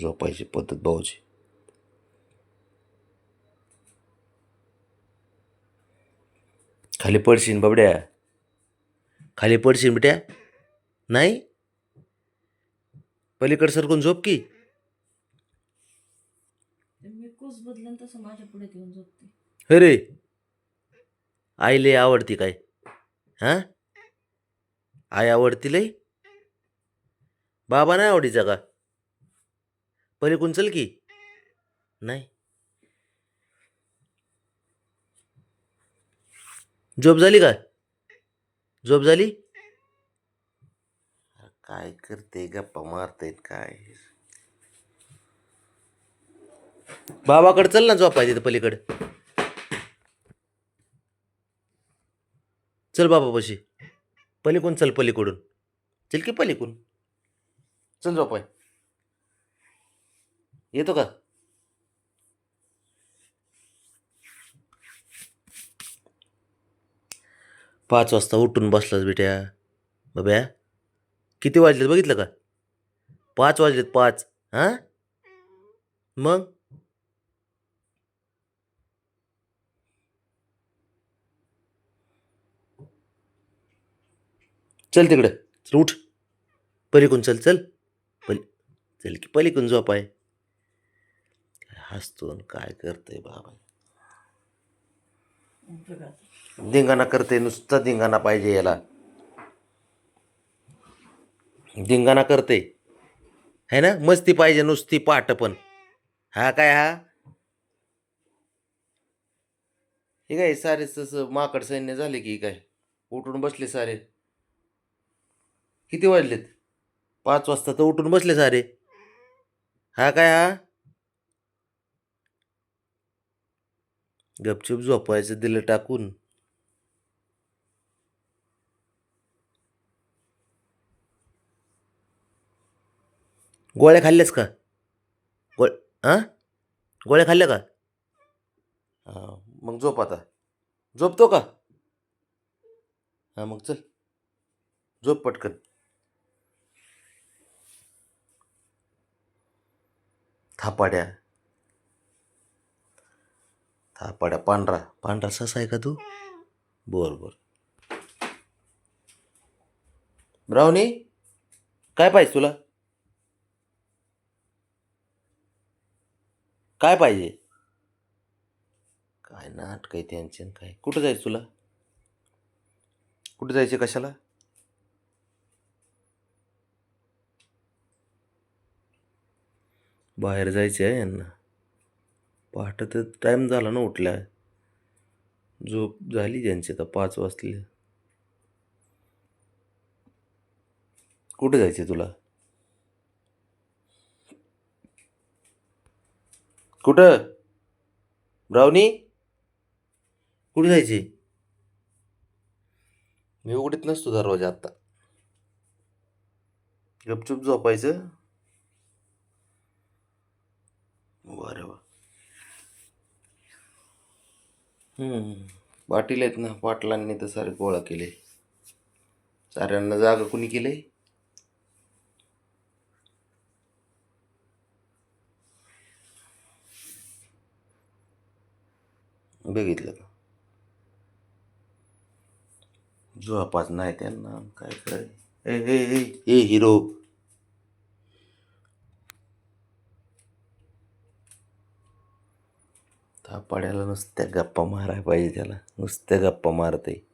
झोपायची पद्धत भाऊची. खाली पडशीन बाबड्या. खाली पडशीन बेट्या. नाही? पलीकड सरकून झोप की. मी कुस बदलन तसं माझ्या पुढे येऊन झोपते. अरे आईले आवडती काय? हां? आई आवडती लई बाबा नाही आवडीचा का? पलीकडून चल की? नाही. झोप झाली का? झोप झाली? काय करते? गप्पा मारते काय? बाबाकडे चल ना झोपाय तिथं पलीकडे. चल बाबा पशी. पलीकडून चल पलीकडून. चल की पलीकडून. चल झोपाय. येतो का? पाच वाजता उठून बसलास बेट्या. बब्या किती वाजलेत बघितलं का? पाच वाजलेत पाच हां? मग? चल तिकडं चल उठ. पलीकडून चल चल. पली चल की पलीकडून झोप आहे. हसतो आणि काय करतंय बाबा? धिंगाणा करते नुसता धिंगाणा पाहिजे याला. धिंगाणा करते है ना? मस्ती पाहिजे नुसती पाठ पण. हा काय हा? हे काय सारे तसं माकड सैन्य झाले की काय? उठून बसले सारे. किती वाजलेत? पाच वाजता तर उठून बसले सारे. हा काय हा? गपचूप झोपायचं दिलं टाकून. गोळ्या खाल्ल्यास का? गोळ हां गोळ्या खाल्ल्या का? हां मग झोप आता. झोपतो का? हां मग चल. झोप पटकन. थापाड्या. थापाड्या पांढरा पांढरा ससा आहे का तू? बर बर. ब्राउनी काय पाहिजे तुला? काय पाहिजे? काय नाटक आहे त्यांचे काय? कुठं जायचं तुला? कुठं जायचे कशाला? बाहेर जायचे आहे यांना. पहाटे तर टाईम झाला ना उठल्या. झोप झाली त्यांची आता पाच वाजले. कुठे जायचे तुला? कुठं? ब्राउनी कुठे जायची मी उघडीत नसतो दरवाजा आत्ता गपचूप झोपायचं. पाटील आहेत ना पाटलांनी तर सारे गोळा केले. साऱ्यांना जागा कुणी केले? बघितलं का? झोपाच नाही त्यांना काय कराय ए ए ए ए हिरो. थापाड्याला नुसत्या गप्पा मारायला पाहिजे त्याला. नुसत्या गप्पा मारते